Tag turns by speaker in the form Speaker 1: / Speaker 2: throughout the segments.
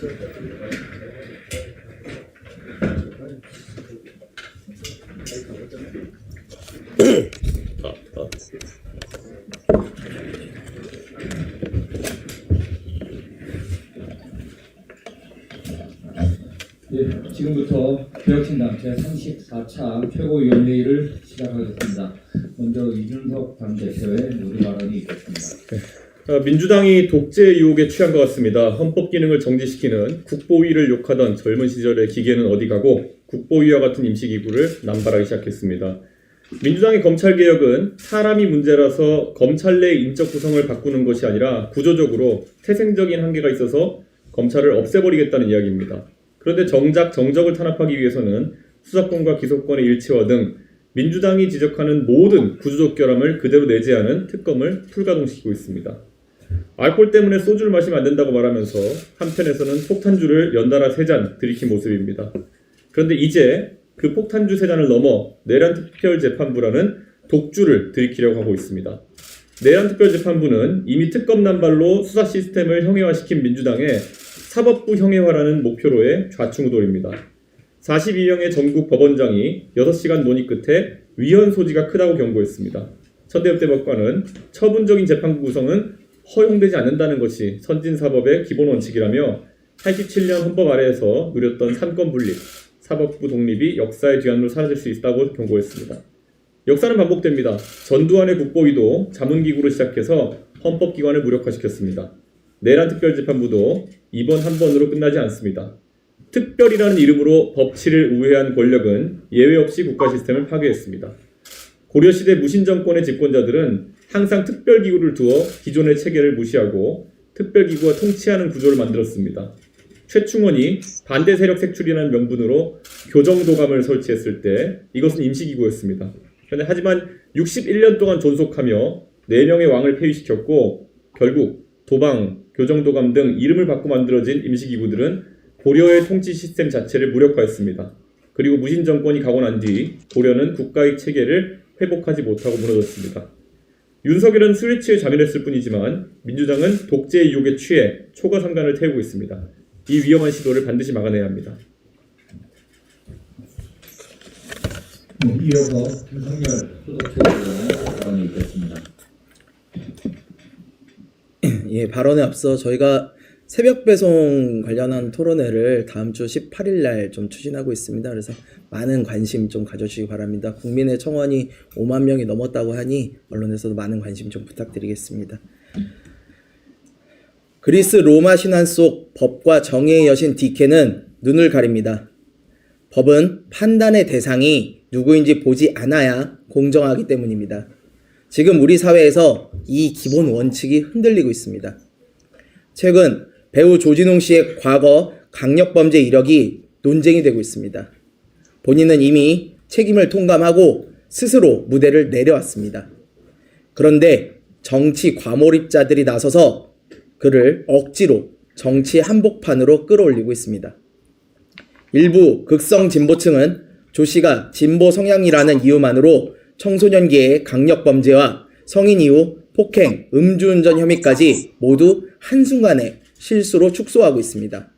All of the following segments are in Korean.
Speaker 1: 예, 지금부터 개혁신당 제34차 최고위원회의를 시작하겠습니다. 먼저 이준석 당대표의 모두 발언이 있겠습니다.
Speaker 2: 아, 민주당이 독재 유혹에 취한 것 같습니다. 헌법 기능을 정지시키는 국보위를 욕하던 젊은 시절의 기계는 어디 가고 국보위와 같은 임시기구를 남발하기 시작했습니다. 민주당의 검찰 개혁은 사람이 문제라서 검찰 내 인적 구성을 바꾸는 것이 아니라 구조적으로 태생적인 한계가 있어서 검찰을 없애버리겠다는 이야기입니다. 그런데 정작 정적을 탄압하기 위해서는 수사권과 기소권의 일체화 등 민주당이 지적하는 모든 구조적 결함을 그대로 내재하는 특검을 풀가동시키고 있습니다. 알코올 때문에 소주를 마시면 안 된다고 말하면서 한편에서는 폭탄주를 연달아 세 잔 들이킨 모습입니다. 그런데 이제 그 폭탄주 세 잔을 넘어 내란특별재판부라는 독주를 들이키려고 하고 있습니다. 내란특별재판부는 이미 특검 남발로 수사 시스템을 형해화시킨 민주당의 사법부 형해화라는 목표로의 좌충우돌입니다. 42명의 전국 법원장이 6시간 논의 끝에 위헌 소지가 크다고 경고했습니다. 천대엽 대법관은 처분적인 재판부 구성은 허용되지 않는다는 것이 선진사법의 기본 원칙이라며 87년 헌법 아래에서 누렸던 삼권 분립, 사법부 독립이 역사의 뒤안으로 사라질 수 있다고 경고했습니다. 역사는 반복됩니다. 전두환의 국보위도 자문기구로 시작해서 헌법기관을 무력화시켰습니다. 내란 특별재판부도 이번 한 번으로 끝나지 않습니다. 특별이라는 이름으로 법치를 우회한 권력은 예외 없이 국가 시스템을 파괴했습니다. 고려시대 무신정권의 집권자들은 항상 특별기구를 두어 기존의 체계를 무시하고 특별기구가 통치하는 구조를 만들었습니다. 최충원이 반대 세력 색출이라는 명분으로 교정도감을 설치했을 때 이것은 임시기구였습니다. 그런데 하지만 61년 동안 존속하며 4명의 왕을 폐위시켰고 결국 도방, 교정도감 등 이름을 바꿔 만들어진 임시기구들은 고려의 통치 시스템 자체를 무력화했습니다. 그리고 무신 정권이 가고 난 뒤 고려는 국가의 체계를 회복하지 못하고 무너졌습니다. 윤석열은 스위치에 자멸했을 뿐이지만 민주당은 독재 유혹에 취해 초과상간을 태우고 있습니다. 이 위험한 시도를 반드시 막아내야 합니다.
Speaker 1: 네, 이어서 윤석열 수석최고위원의 발언이 있겠습니다.
Speaker 3: 예, 발언에 앞서 저희가 새벽 배송 관련한 토론회를 다음 주 18일 날 좀 추진하고 있습니다. 그래서 많은 관심 좀 가져주시기 바랍니다. 국민의 청원이 5만 명이 넘었다고 하니 언론에서도 많은 관심 좀 부탁드리겠습니다. 그리스 로마 신화 속 법과 정의의 여신 디케는 눈을 가립니다. 법은 판단의 대상이 누구인지 보지 않아야 공정하기 때문입니다. 지금 우리 사회에서 이 기본 원칙이 흔들리고 있습니다. 최근 배우 조진웅 씨의 과거 강력범죄 이력이 논쟁이 되고 있습니다. 본인은 이미 책임을 통감하고 스스로 무대를 내려왔습니다. 그런데 정치 과몰입자들이 나서서 그를 억지로 정치 한복판으로 끌어올리고 있습니다. 일부 극성 진보층은 조 씨가 진보 성향이라는 이유만으로 청소년기의 강력범죄와 성인 이후 폭행, 음주운전 혐의까지 모두 한순간에 실수로 축소하고 있습니다.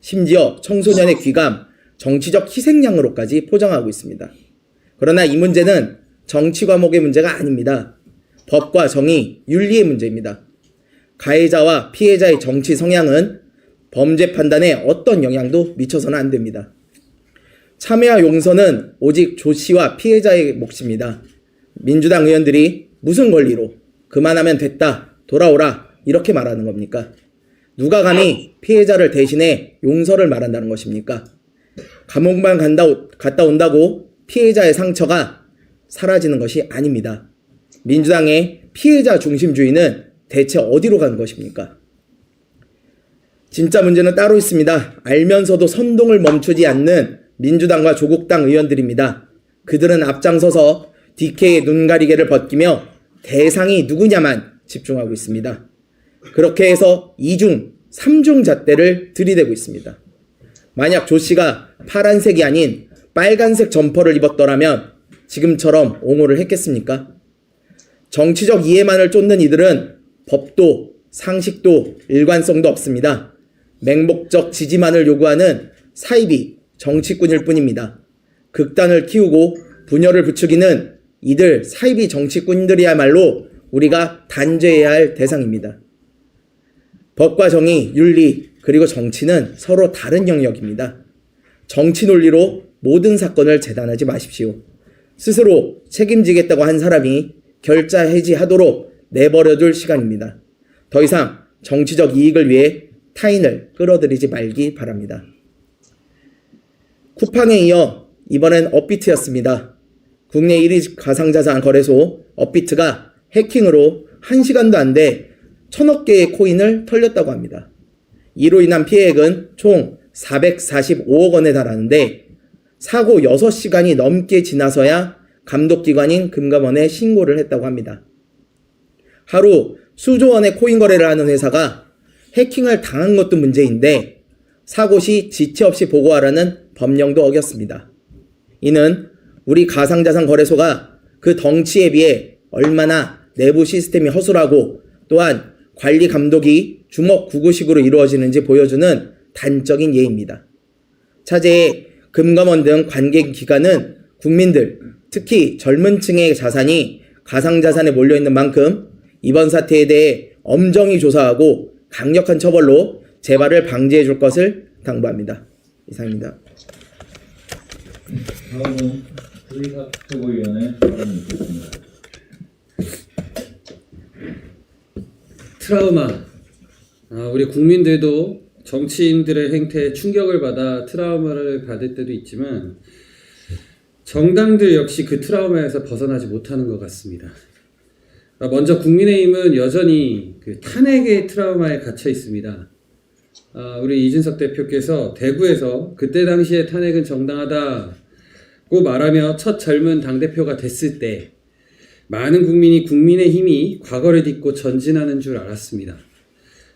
Speaker 3: 심지어 청소년의 귀감, 정치적 희생양으로까지 포장하고 있습니다. 그러나 이 문제는 정치 과목의 문제가 아닙니다. 법과 정의, 윤리의 문제입니다. 가해자와 피해자의 정치 성향은 범죄 판단에 어떤 영향도 미쳐서는 안 됩니다. 참여와 용서는 오직 조 씨와 피해자의 몫입니다. 민주당 의원들이 무슨 권리로 그만하면 됐다, 돌아오라 이렇게 말하는 겁니까? 누가 감히 피해자를 대신해 용서를 말한다는 것입니까? 감옥만 간다, 갔다 온다고 피해자의 상처가 사라지는 것이 아닙니다. 민주당의 피해자 중심주의는 대체 어디로 간 것입니까? 진짜 문제는 따로 있습니다. 알면서도 선동을 멈추지 않는 민주당과 조국당 의원들입니다. 그들은 앞장서서 DK의 눈가리개를 벗기며 대상이 누구냐만 집중하고 있습니다. 그렇게 해서 이중, 삼중 잣대를 들이대고 있습니다. 만약 조 씨가 파란색이 아닌 빨간색 점퍼를 입었더라면 지금처럼 옹호를 했겠습니까? 정치적 이해만을 쫓는 이들은 법도 상식도 일관성도 없습니다. 맹목적 지지만을 요구하는 사이비 정치꾼일 뿐입니다. 극단을 키우고 분열을 부추기는 이들 사이비 정치꾼들이야말로 우리가 단죄해야 할 대상입니다. 법과 정의, 윤리, 그리고 정치는 서로 다른 영역입니다. 정치 논리로 모든 사건을 재단하지 마십시오. 스스로 책임지겠다고 한 사람이 결자 해지하도록 내버려둘 시간입니다. 더 이상 정치적 이익을 위해 타인을 끌어들이지 말기 바랍니다. 쿠팡에 이어 이번엔 업비트였습니다. 국내 1위 가상자산 거래소 업비트가 해킹으로 1시간도 안 돼 천억 개의 코인을 털렸다고 합니다. 이로 인한 피해액은 총 445억 원에 달하는데 사고 6시간이 넘게 지나서야 감독기관인 금감원에 신고를 했다고 합니다. 하루 수조 원의 코인 거래를 하는 회사가 해킹을 당한 것도 문제인데 사고 시 지체 없이 보고하라는 법령도 어겼습니다. 이는 우리 가상자산 거래소가 그 덩치에 비해 얼마나 내부 시스템이 허술하고 또한 관리 감독이 주먹 구구식으로 이루어지는지 보여주는 단적인 예입니다. 차제에 금감원 등 관계 기관은 국민들, 특히 젊은 층의 자산이 가상자산에 몰려있는 만큼 이번 사태에 대해 엄정히 조사하고 강력한 처벌로 재발을 방지해 줄 것을 당부합니다. 이상입니다.
Speaker 1: 다음은 의사 최고위원회 발언이 있겠습니다.
Speaker 4: 트라우마. 아, 우리 국민들도 정치인들의 행태에 충격을 받아 트라우마를 받을 때도 있지만 정당들 역시 그 트라우마에서 벗어나지 못하는 것 같습니다. 아, 먼저 국민의힘은 여전히 그 탄핵의 트라우마에 갇혀 있습니다. 아, 우리 이준석 대표께서 대구에서 그때 당시에 탄핵은 정당하다고 말하며 첫 젊은 당대표가 됐을 때 많은 국민이 국민의 힘이 과거를 딛고 전진하는 줄 알았습니다.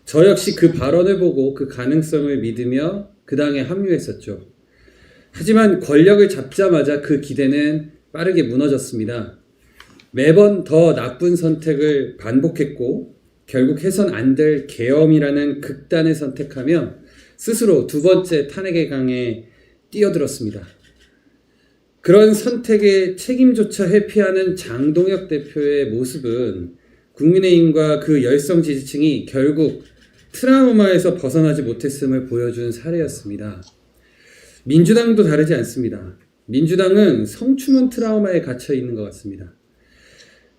Speaker 4: 저 역시 그 발언을 보고 그 가능성을 믿으며 그 당에 합류했었죠. 하지만 권력을 잡자마자 그 기대는 빠르게 무너졌습니다. 매번 더 나쁜 선택을 반복했고 결국 해선 안 될 계엄이라는 극단을 선택하며 스스로 두 번째 탄핵의 강에 뛰어들었습니다. 그런 선택의 책임조차 회피하는 장동혁 대표의 모습은 국민의힘과 그 열성 지지층이 결국 트라우마에서 벗어나지 못했음을 보여준 사례였습니다. 민주당도 다르지 않습니다. 민주당은 성추문 트라우마에 갇혀 있는 것 같습니다.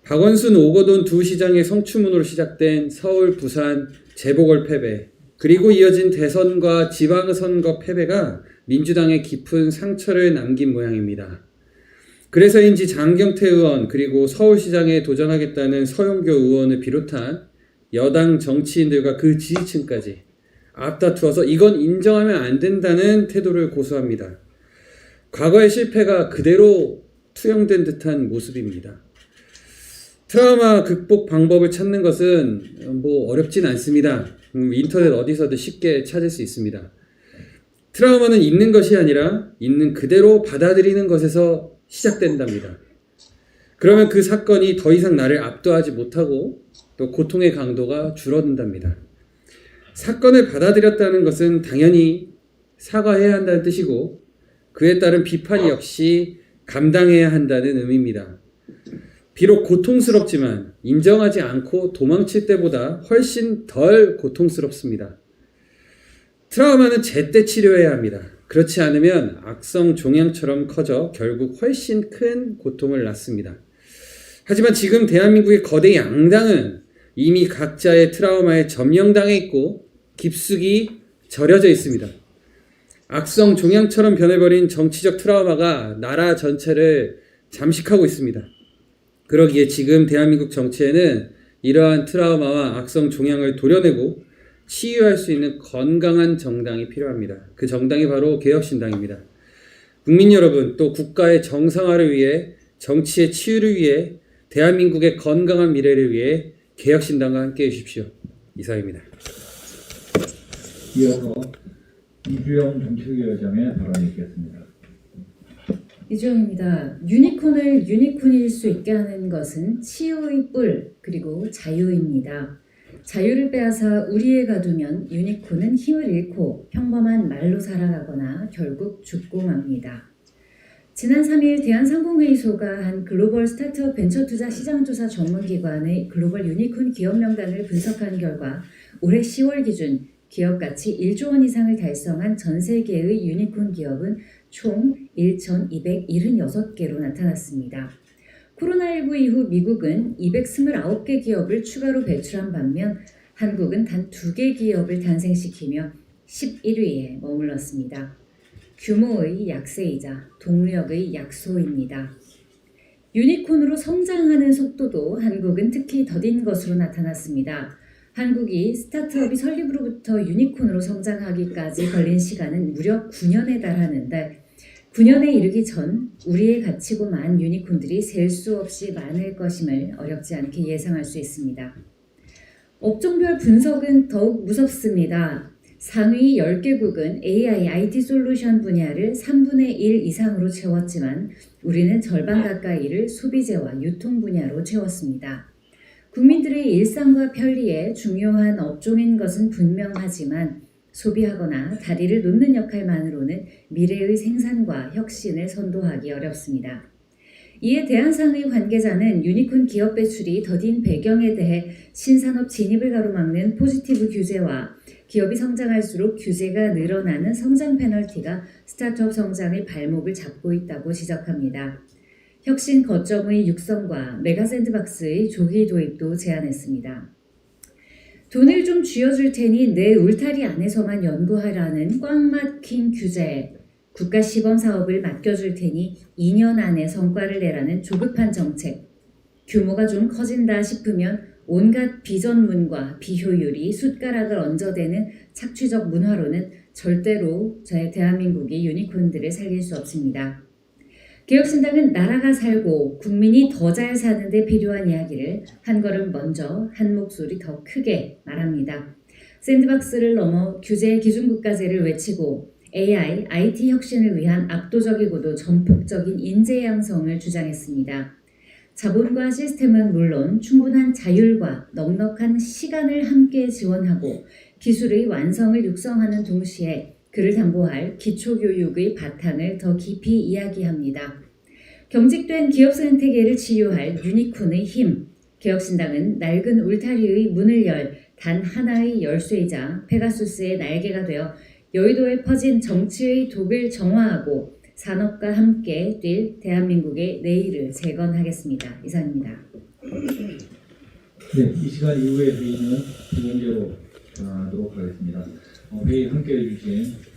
Speaker 4: 박원순 오거돈 두 시장의 성추문으로 시작된 서울, 부산 재보궐 패배, 그리고 이어진 대선과 지방선거 패배가 민주당에 깊은 상처를 남긴 모양입니다. 그래서인지 장경태 의원 그리고 서울시장에 도전하겠다는 서영교 의원을 비롯한 여당 정치인들과 그 지지층까지 앞다투어서 이건 인정하면 안 된다는 태도를 고수합니다. 과거의 실패가 그대로 투영된 듯한 모습입니다. 트라우마 극복 방법을 찾는 것은 뭐 어렵진 않습니다. 음, 인터넷 어디서든 쉽게 찾을 수 있습니다. 트라우마는 있는 것이 아니라 있는 그대로 받아들이는 것에서 시작된답니다. 그러면 그 사건이 더 이상 나를 압도하지 못하고 또 고통의 강도가 줄어든답니다. 사건을 받아들였다는 것은 당연히 사과해야 한다는 뜻이고 그에 따른 비판 역시 감당해야 한다는 의미입니다. 비록 고통스럽지만 인정하지 않고 도망칠 때보다 훨씬 덜 고통스럽습니다. 트라우마는 제때 치료해야 합니다. 그렇지 않으면 악성 종양처럼 커져 결국 훨씬 큰 고통을 낳습니다. 하지만 지금 대한민국의 거대 양당은 이미 각자의 트라우마에 점령당해 있고 깊숙이 절여져 있습니다. 악성 종양처럼 변해버린 정치적 트라우마가 나라 전체를 잠식하고 있습니다. 그러기에 지금 대한민국 정치에는 이러한 트라우마와 악성 종양을 도려내고 치유할 수 있는 건강한 정당이 필요합니다. 그 정당이 바로 개혁신당입니다. 국민 여러분, 또 국가의 정상화를 위해 정치의 치유를 위해 대한민국의 건강한 미래를 위해 개혁신당과 함께 해주십시오. 이상입니다.
Speaker 1: 이어서 이주영 정책위원장의 발언이 있겠습니다.
Speaker 5: 이주영입니다. 유니콘을 유니콘일 수 있게 하는 것은 치유의 뿔 그리고 자유입니다. 자유를 빼앗아 우리에 가두면 유니콘은 힘을 잃고 평범한 말로 살아가거나 결국 죽고 맙니다. 지난 3일 대한상공회의소가 한 글로벌 스타트업 벤처 투자 시장조사 전문기관의 글로벌 유니콘 기업 명단을 분석한 결과 올해 10월 기준 기업 가치 1조 원 이상을 달성한 전 세계의 유니콘 기업은 총 1,276개로 나타났습니다. 코로나19 이후 미국은 229개 기업을 추가로 배출한 반면 한국은 단 2개 기업을 탄생시키며 11위에 머물렀습니다. 규모의 약세이자 동력의 약소입니다. 유니콘으로 성장하는 속도도 한국은 특히 더딘 것으로 나타났습니다. 한국이 스타트업이 설립으로부터 유니콘으로 성장하기까지 걸린 시간은 무려 9년에 달하는데 9년에 이르기 전 우리의 가치고 만 유니콘들이 셀 수 없이 많을 것임을 어렵지 않게 예상할 수 있습니다. 업종별 분석은 더욱 무섭습니다. 상위 10개국은 AI, IT 솔루션 분야를 3분의 1 이상으로 채웠지만 우리는 절반 가까이를 소비재와 유통 분야로 채웠습니다. 국민들의 일상과 편리에 중요한 업종인 것은 분명하지만 소비하거나 다리를 놓는 역할만으로는 미래의 생산과 혁신을 선도하기 어렵습니다. 이에 대한상의 관계자는 유니콘 기업 배출이 더딘 배경에 대해 신산업 진입을 가로막는 포지티브 규제와 기업이 성장할수록 규제가 늘어나는 성장 페널티가 스타트업 성장의 발목을 잡고 있다고 지적합니다. 혁신 거점의 육성과 메가 샌드박스의 조기 도입도 제안했습니다. 돈을 좀 쥐어줄 테니 내 울타리 안에서만 연구하라는 꽉 막힌 규제, 국가 시범 사업을 맡겨줄 테니 2년 안에 성과를 내라는 조급한 정책, 규모가 좀 커진다 싶으면 온갖 비전문과 비효율이 숟가락을 얹어대는 착취적 문화로는 절대로 저의 대한민국이 유니콘들을 살릴 수 없습니다. 개혁신당은 나라가 살고 국민이 더 잘 사는 데 필요한 이야기를 한 걸음 먼저 한 목소리 더 크게 말합니다. 샌드박스를 넘어 규제 기준국가제를 외치고 AI, IT 혁신을 위한 압도적이고도 전폭적인 인재 양성을 주장했습니다. 자본과 시스템은 물론 충분한 자율과 넉넉한 시간을 함께 지원하고 기술의 완성을 육성하는 동시에 그를 담보할 기초교육의 바탕을 더 깊이 이야기합니다. 경직된 기업 생태계를 치유할 유니콘의 힘, 개혁신당은 낡은 울타리의 문을 열 단 하나의 열쇠이자 페가수스의 날개가 되어 여의도에 퍼진 정치의 독을 정화하고 산업과 함께 뛸 대한민국의 내일을 재건하겠습니다. 이상입니다.
Speaker 1: 네, 이 시간 이후에 회의는 비공개로 전환하도록 하겠습니다. 어, 회의 함께 해 주신